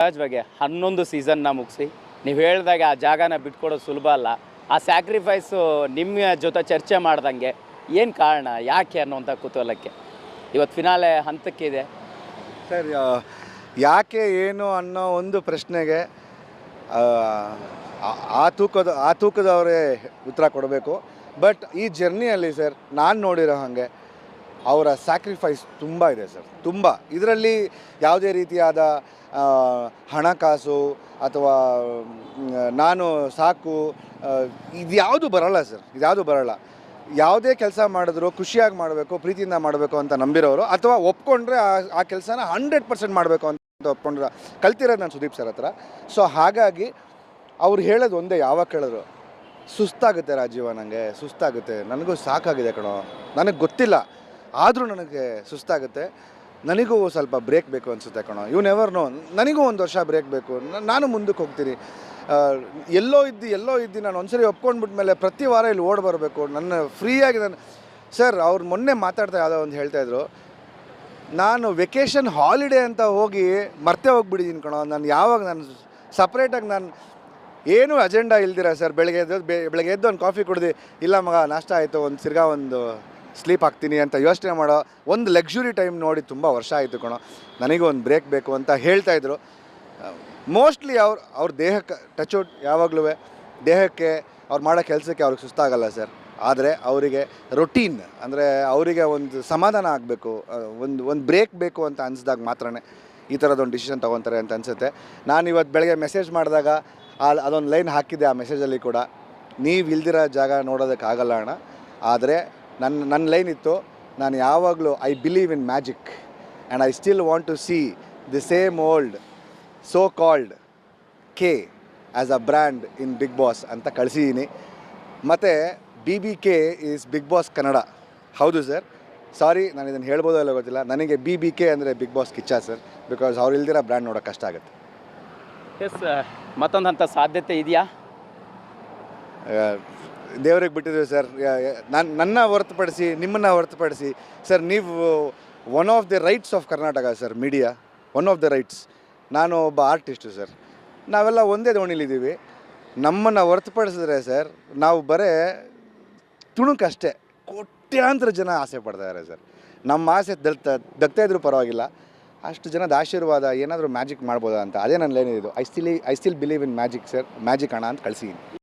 ಸಹಜವಾಗಿ ಹನ್ನೊಂದು ಸೀಸನ್ನ ಮುಗಿಸಿ, ನೀವು ಹೇಳಿದಾಗ ಆ ಜಾಗನ ಬಿಟ್ಕೊಡೋದು ಸುಲಭ ಅಲ್ಲ. ಆ ಸ್ಯಾಕ್ರಿಫೈಸು ನಿಮ್ಮ ಜೊತೆ ಚರ್ಚೆ ಮಾಡ್ದಂಗೆ ಏನು ಕಾರಣ, ಯಾಕೆ ಅನ್ನೋಂಥ ಕುತೂಹಲಕ್ಕೆ? ಇವತ್ತು ಫಿನಾಲೆ ಹಂತಕ್ಕಿದೆ ಸರ್ ಯಾಕೆ ಏನು ಅನ್ನೋ ಒಂದು ಪ್ರಶ್ನೆಗೆ, ಆ ತೂಕದ, ಆ ತೂಕದವರೇ ಉತ್ತರ ಕೊಡಬೇಕು. ಬಟ್ ಈ ಜರ್ನಿಯಲ್ಲಿ ಸರ್, ನಾನು ನೋಡಿರೋ ಹಾಗೆ ಅವರ ಸ್ಯಾಕ್ರಿಫೈಸ್ ತುಂಬ ಇದೆ ಸರ್. ತುಂಬ. ಇದರಲ್ಲಿ ಯಾವುದೇ ರೀತಿಯಾದ ಹಣಕಾಸು ಅಥವಾ ನಾನು ಸಾಕು ಇದ್ಯಾವುದು ಬರಲ್ಲ ಸರ್. ಇದ್ಯಾವುದು ಬರಲ್ಲ. ಯಾವುದೇ ಕೆಲಸ ಮಾಡಿದ್ರು, ಖುಷಿಯಾಗಿ ಮಾಡಬೇಕು, ಪ್ರೀತಿಯಿಂದ ಮಾಡಬೇಕು ಅಂತ ನಂಬಿರೋರು, ಅಥವಾ ಒಪ್ಕೊಂಡ್ರೆ ಆ ಆ ಕೆಲಸನ ಹಂಡ್ರೆಡ್ ಪರ್ಸೆಂಟ್ ಮಾಡಬೇಕು ಅಂತ ಒಪ್ಕೊಂಡ್ರೆ, ಕಲ್ತಿರೋದು ನಾನು ಸುದೀಪ್ ಸರ್ ಹತ್ರ. ಸೊ ಹಾಗಾಗಿ ಅವ್ರು ಹೇಳೋದು ಒಂದೇ, ಯಾವಾಗ ಕೇಳಿದ್ರು, ಸುಸ್ತಾಗುತ್ತೆ ರಾಜೀವ ನನಗೆ ಸುಸ್ತಾಗುತ್ತೆ, ನನಗೂ ಸಾಕಾಗಿದೆ ಕಣೋ, ನನಗೆ ಗೊತ್ತಿಲ್ಲ. ಆದರೂ ನನಗೆ ಸುಸ್ತಾಗುತ್ತೆ. ನನಗೂ ಸ್ವಲ್ಪ ಬ್ರೇಕ್ ಬೇಕು ಅನಿಸುತ್ತೆ ಕಣೋ. ಯು ನೆವರ್ ನೋ ನನಗೂ ಒಂದು ವರ್ಷ ಬ್ರೇಕ್ ಬೇಕು. ನಾನು ಮುಂದಕ್ಕೆ ಹೋಗ್ತೀನಿ. ಎಲ್ಲೋ ಇದ್ದು ಎಲ್ಲೋ ಇದ್ದು ನಾನು ಒಂದ್ಸರಿ ಒಪ್ಕೊಂಡ್ಬಿಟ್ಮೇಲೆ ಪ್ರತಿ ವಾರ ಇಲ್ಲಿ ಓಡ್ ಬರಬೇಕು. ನನ್ನ ಫ್ರೀಯಾಗಿ ನಾನು, ಸರ್, ಅವ್ರು ಮೊನ್ನೆ ಮಾತಾಡ್ತಾ ಯಾವುದೋ ಒಂದು ಹೇಳ್ತಾಯಿದ್ರು ನಾನು ವೆಕೇಷನ್ ಹಾಲಿಡೇ ಅಂತ ಹೋಗಿ ಮರ್ತೆ ಹೋಗ್ಬಿಟ್ಟಿದ್ದೀನಿ ಕಣೋ. ನಾನು ಯಾವಾಗ ನಾನು ಸಪ್ರೇಟಾಗಿ ನಾನು ಏನೂ ಅಜೆಂಡಾ ಇಲ್ದಿರ ಸರ್, ಬೆಳಗ್ಗೆ ಎದ್ದು ಬೆಳಗ್ಗೆ ಎದ್ದು ಒಂದು ಕಾಫಿ ಕುಡ್ದು, ಇಲ್ಲ ಮಗ, ನಾಷ್ಟ ಆಯಿತು, ಒಂದು, ತಿರ್ಗಾ ಒಂದು ಸ್ಲೀಪ್ ಆಗ್ತೀನಿ ಅಂತ ಯೋಚನೆ ಮಾಡೋ ಒಂದು ಲಕ್ಸುರಿ ಟೈಮ್ ನೋಡಿ ತುಂಬ ವರ್ಷ ಆಯಿತು ಕಣೋ. ನನಗೂ ಒಂದು ಬ್ರೇಕ್ ಬೇಕು ಅಂತ ಹೇಳ್ತಾಯಿದ್ರು ಮೋಸ್ಟ್ಲಿ ಅವ್ರು, ಅವ್ರ ದೇಹಕ್ಕೆ ಟಚ್ ಔಟ್ ಯಾವಾಗಲೂ ದೇಹಕ್ಕೆ, ಅವ್ರು ಮಾಡೋ ಕೆಲಸಕ್ಕೆ ಅವ್ರಿಗೆ ಸುಸ್ತಾಗಲ್ಲ ಸರ್. ಆದರೆ ಅವರಿಗೆ ರೊಟೀನ್ ಅಂದರೆ ಅವರಿಗೆ ಒಂದು ಸಮಾಧಾನ ಆಗಬೇಕು ಒಂದು ಒಂದು ಬ್ರೇಕ್ ಬೇಕು ಅಂತ ಅನಿಸಿದಾಗ ಮಾತ್ರನೇ ಈ ಥರದೊಂದು ಡಿಸಿಷನ್ ತೊಗೊತಾರೆ ಅಂತ ಅನಿಸುತ್ತೆ. ನಾನು ಇವತ್ತು ಬೆಳಗ್ಗೆ ಮೆಸೇಜ್ ಮಾಡಿದಾಗ ಆ, ಅದೊಂದು ಲೈನ್ ಹಾಕಿದ್ದೆ ಆ ಮೆಸೇಜಲ್ಲಿ ಕೂಡ. ನೀವು ಇಲ್ದಿರೋ ಜಾಗ ನೋಡೋದಕ್ಕಾಗಲ್ಲ ಅಣ್ಣ. ಆದರೆ ನನ್ನ ನನ್ನ ಲೈನ್ ಇತ್ತು ನಾನು ಯಾವಾಗಲೂ I believe in magic and I still want to see the same old so called K as a brand in Bigg Boss ಅಂತ ಕಳಿಸಿದ್ದೀನಿ ಮತ್ತು B B K is Bigg Boss Kannada ಹೌದು ಸರ್ ಸಾರಿ ನಾನು ಇದನ್ನು ಹೇಳ್ಬೋದೋ ಇಲ್ಲ ಗೊತ್ತಿಲ್ಲ. ನನಗೆ ಬಿ ಬಿ ಕೆ ಅಂದರೆ Bigg Boss Kichcha sir because ಅವ್ರು ಇಲ್ದಿರೋ ಬ್ರ್ಯಾಂಡ್ ನೋಡೋಕೆ ಕಷ್ಟ ಆಗುತ್ತೆ. ಎಸ್ ಮತ್ತೊಂದು ಹಂತ ಸಾಧ್ಯತೆ ಇದೆಯಾ? ದೇವ್ರಿಗೆ ಬಿಟ್ಟಿದ್ದೀವಿ ಸರ್. ನಾನು, ನನ್ನ ಹೊರತುಪಡಿಸಿ, ನಿಮ್ಮನ್ನು ಹೊರತುಪಡಿಸಿ, ಸರ್, ನೀವು one of the rights of Karnataka sir media one of the rights ನಾನು ಒಬ್ಬ ಆರ್ಟಿಸ್ಟು ಸರ್. ನಾವೆಲ್ಲ ಒಂದೇ ದೋಣಿಲಿದ್ದೀವಿ. ನಮ್ಮನ್ನು ಹೊರತುಪಡಿಸಿದ್ರೆ, ಸರ್, ನಾವು ಬರೇ ತುಣುಕಷ್ಟೇ. ಕೋಟ್ಯಾಂತರ ಜನ ಆಸೆ ಪಡ್ತಾಯಿದ್ದಾರೆ ಸರ್. ನಮ್ಮ ಆಸೆ ದಲ್ತ ದಕ್ತಾ ಇದ್ರೂ ಪರವಾಗಿಲ್ಲ. ಅಷ್ಟು ಜನದ ಆಶೀರ್ವಾದ ಏನಾದರೂ ಮ್ಯಾಜಿಕ್ ಮಾಡ್ಬೋದಾ ಅಂತ. ಅದೇ ನನ್ನ ಲೈನ್ ಇದು. I still I still believe in magic sir magic ಅಣ್ಣ ಅಂತ ಕಳಿಸಿದ್ದೀನಿ